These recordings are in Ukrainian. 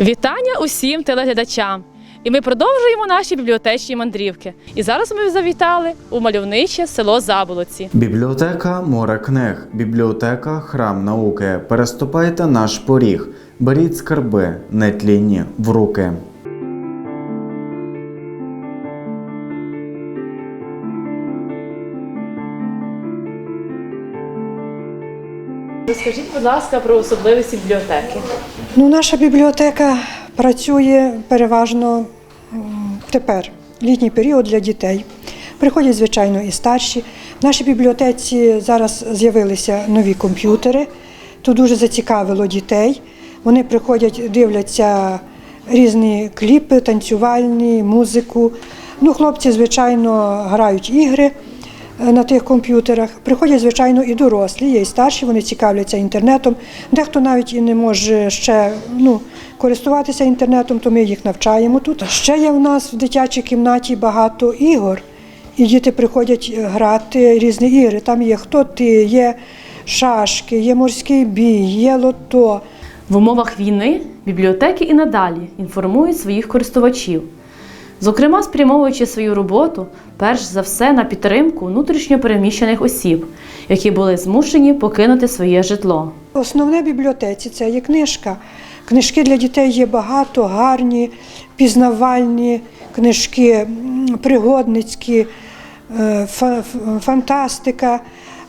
Вітання усім телеглядачам! І ми продовжуємо наші бібліотечні мандрівки. І зараз ми завітали у мальовниче село Заболоці. Бібліотека море книг, бібліотека храм науки. Переступайте наш поріг, беріть скарби, нетлінні в руки. Розкажіть, будь ласка, про особливості бібліотеки. Ну, наша бібліотека працює переважно тепер, літній період для дітей. Приходять, звичайно, і старші. В нашій бібліотеці зараз з'явилися нові комп'ютери. То дуже зацікавило дітей. Вони приходять, дивляться різні кліпи, танцювальні, музику. Ну, хлопці, звичайно, грають ігри на тих комп'ютерах. Приходять, звичайно, і дорослі, є і старші, вони цікавляться інтернетом. Дехто навіть і не може ще ну, користуватися інтернетом, то ми їх навчаємо тут. Ще є в нас в дитячій кімнаті багато ігор, і діти приходять е, грати різні ігри. Там є хто ти, є шашки, є морський бій, є лото. В умовах війни бібліотеки і надалі інформують своїх користувачів, зокрема спрямовуючи свою роботу перш за все на підтримку внутрішньо переміщених осіб, які були змушені покинути своє житло. Основне в бібліотеці це є книжка. Книжки для дітей є багато, гарні, пізнавальні книжки, пригодницькі, е, фантастика.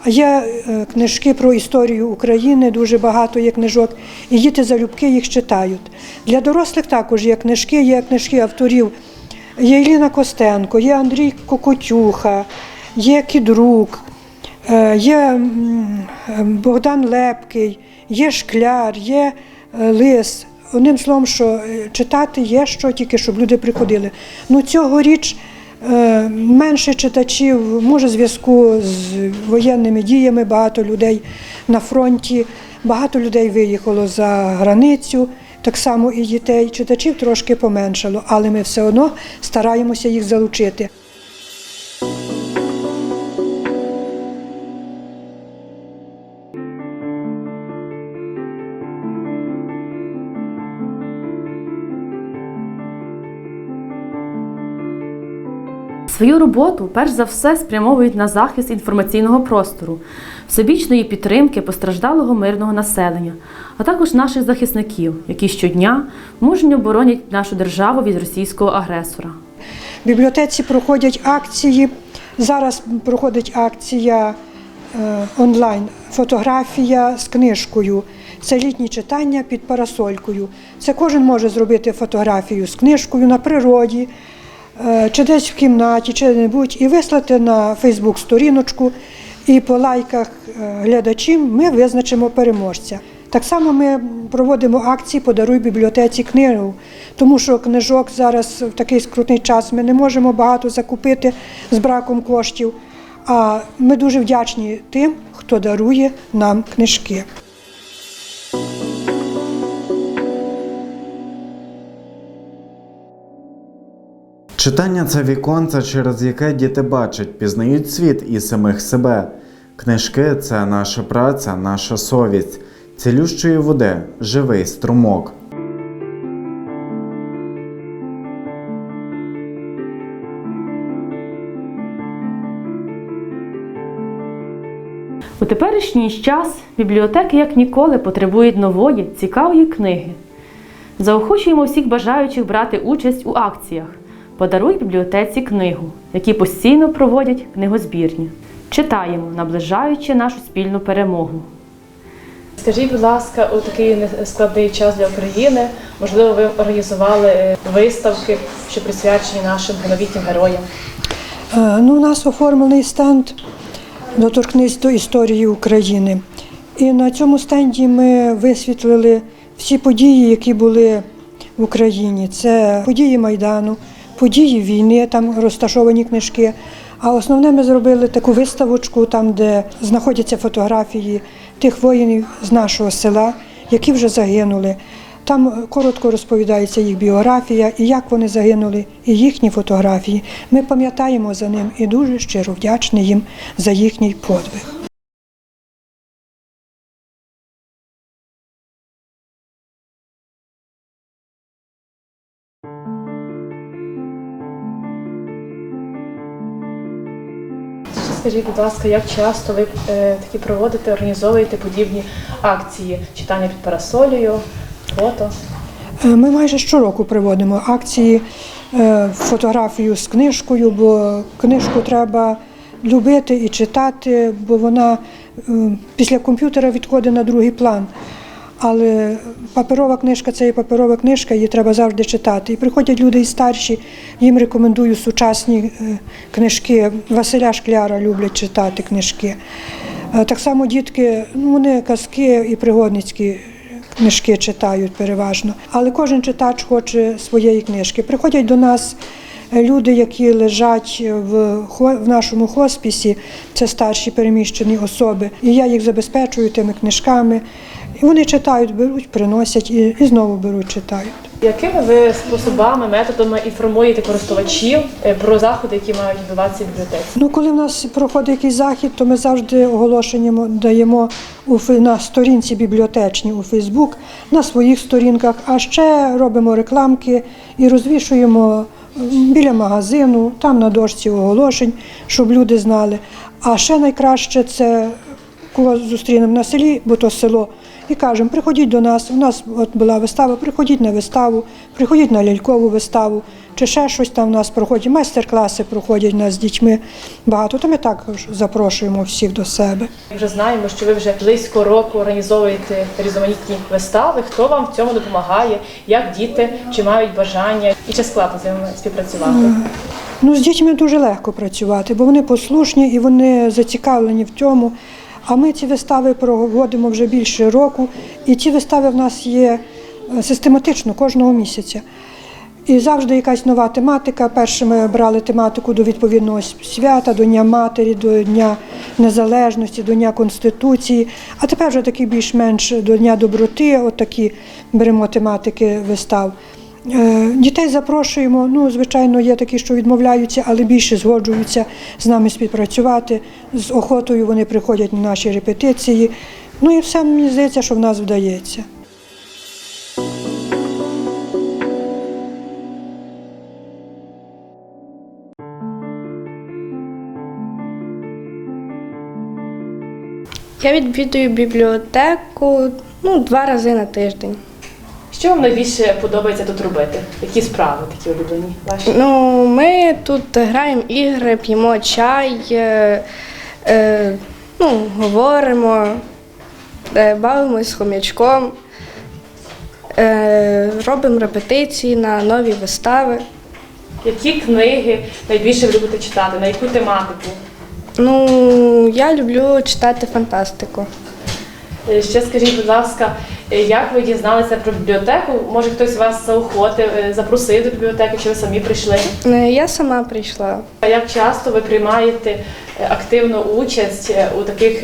Є е, книжки про історію України, дуже багато є книжок, і діти залюбки їх читають. Для дорослих також є книжки, є книжки авторів. Є Іліна Костенко, є Андрій Кокотюха, є Кідрук, Е, Є Богдан Лепкий, є Шкляр, є е, Лис. Одним словом, що е, читати є що, тільки щоб люди приходили. Ну цьогоріч менше читачів, може, в зв'язку з воєнними діями, багато людей на фронті, багато людей виїхало за границю. Так само і дітей, читачів трошки поменшало, але ми все одно стараємося їх залучити. Свою роботу перш за все спрямовують на захист інформаційного простору, всебічної підтримки постраждалого мирного населення, а також наших захисників, які щодня мужньо боронять нашу державу від російського агресора. В бібліотеці проходять акції. Зараз проходить акція е, онлайн фотографія з книжкою. Це літні читання під парасолькою. Це кожен може зробити фотографію з книжкою на природі, чи десь в кімнаті, чи де-небудь, і вислати на Фейсбук сторіночку. І по лайках е, глядачів ми визначимо переможця. Так само ми проводимо акції Подаруй бібліотеці книгу, тому що книжок зараз в такий скрутний час ми не можемо багато закупити з браком коштів. А ми дуже вдячні тим, хто дарує нам книжки. Читання це віконце, через яке діти бачать, пізнають світ і самих себе. Книжки це наша праця, наша совість, цілющої води, живий струмок. У теперішній час бібліотеки як ніколи потребують нової, цікавої книги. Заохочуємо всіх бажаючих брати участь у акціях. Подаруй бібліотеці книгу, які постійно проводять книгозбірні. Читаємо, наближаючи нашу спільну перемогу. Скажіть, будь ласка, у такий складний час для України, можливо, ви організували виставки, що присвячені нашим новітнім героям. Е, Ну, у нас оформлений стенд доторкнись до історії України. І на цьому стенді ми висвітлили всі події, які були в Україні. Це події Майдану, події війни, там розташовані книжки. А основне ми зробили таку виставочку, там, де знаходяться фотографії тих воїнів з нашого села, які вже загинули. Там коротко розповідається їх біографія і як вони загинули, і їхні фотографії. Ми пам'ятаємо за ним і дуже щиро вдячні їм за їхній подвиг. Скажіть, будь ласка, як часто ви е, такі проводите, організовуєте подібні акції читання під парасолею, фото? Е, Ми майже щороку проводимо акції е, фотографію з книжкою, бо книжку треба любити і читати, бо вона е, після комп'ютера відходить на другий план. Але паперова книжка це і паперова книжка, її треба завжди читати. І приходять люди і старші, їм рекомендую сучасні е, книжки. Василя Шкляра люблять читати книжки. Е, Так само дітки, ну вони казки і пригодницькі книжки читають переважно. Але кожен читач хоче своєї книжки. Приходять до нас е, люди, які лежать в, в нашому хоспісі, це старші переміщені особи. І я їх забезпечую тими книжками. І вони читають, беруть, приносять і, і знову беруть, читають. Якими ви способами, методами інформуєте користувачів е, про заходи, які мають відбуватися в бібліотеці? Ну, коли в нас проходить якийсь захід, то ми завжди оголошення даємо у на сторінці бібліотечній у Фейсбук, на своїх сторінках, а ще робимо рекламки і розвішуємо біля магазину, там на дошці оголошень, щоб люди знали. А ще найкраще це кого зустрінемо на селі, бо то село, і кажемо, приходіть до нас. У нас от була вистава, приходіть на виставу, приходіть на лялькову виставу, чи ще щось там у нас проходять. Майстер-класи проходять у нас з дітьми багато. То ми також запрошуємо всіх до себе. Ми Вже знаємо, що ви вже близько року організовуєте різноманітні вистави. Хто вам в цьому допомагає? Як діти чи мають бажання і чи складно з ними співпрацювати? Ну, з дітьми дуже легко працювати, бо вони послушні і вони зацікавлені в цьому. А ми ці вистави проводимо вже більше року, і ці вистави в нас є е, систематично кожного місяця. І завжди якась нова тематика. Перше ми брали тематику до відповідного свята, до Дня Матері, до Дня Незалежності, до Дня Конституції. А тепер вже такі більш-менш до Дня доброти, от такі беремо тематики вистав. Е, Дітей запрошуємо. Ну, звичайно, є такі, що відмовляються, але більше згоджуються з нами співпрацювати. З охотою вони приходять на наші репетиції. Ну і все мені здається, що в нас вдається. Я відвідую бібліотеку ну, два рази на тиждень. Що вам найбільше подобається тут робити? Які справи такі улюблені ваші? Ну, ми тут граємо ігри, п'ємо чай, е, е, ну, говоримо, е, бавимось з хомячком, е, робимо репетиції на нові вистави. Які книги найбільше ви любите читати? На яку тематику? Ну, я люблю читати фантастику. Е, Ще скажіть, будь ласка, е, як ви дізналися про бібліотеку? Може хтось вас заохотив, е, запросив до бібліотеки, чи ви самі прийшли? Я сама прийшла. А як часто ви приймаєте активну участь у таких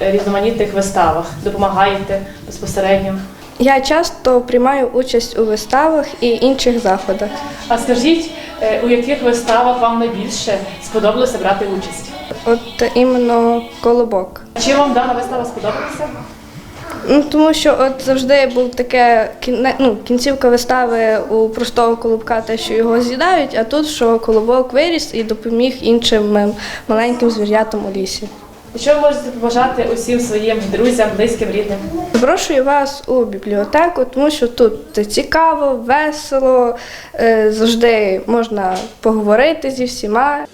різноманітних виставах? Допомагаєте безпосередньо? Я часто приймаю участь у виставах і інших заходах. А скажіть, у яких виставах вам найбільше сподобалося брати участь? От іменно колобок. Чи вам дана вистава сподобалася? Ну, тому що от завжди був таке ну, кінцівка вистави у простого колобка, те, що його з'їдають, а тут що колобок виріс і допоміг іншим маленьким звірятам у лісі. Що ви можете побажати усім своїм друзям, близьким, рідним? Запрошую вас у бібліотеку, тому що тут цікаво, весело, е, завжди можна поговорити зі всіма.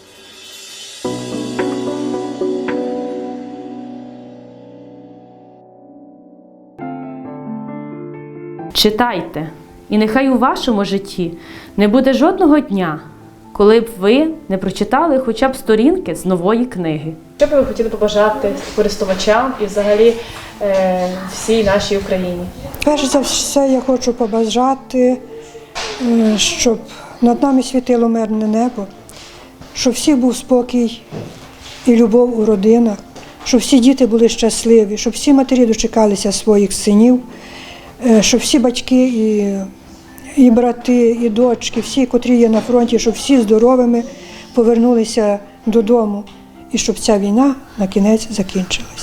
Читайте, і нехай у вашому житті не буде жодного дня, коли б ви не прочитали хоча б сторінки з нової книги. Що би ви хотіли побажати користувачам і взагалі е, всій нашій Україні? Перш за все, я хочу побажати, е, щоб над нами світило мирне небо, щоб всіх був спокій і любов у родинах, щоб всі діти були щасливі, щоб всі матері дочекалися своїх синів, е, щоб всі батьки і, і брати, і дочки, всі, котрі є на фронті, щоб всі здоровими повернулися додому і щоб ця війна на кінець закінчилась.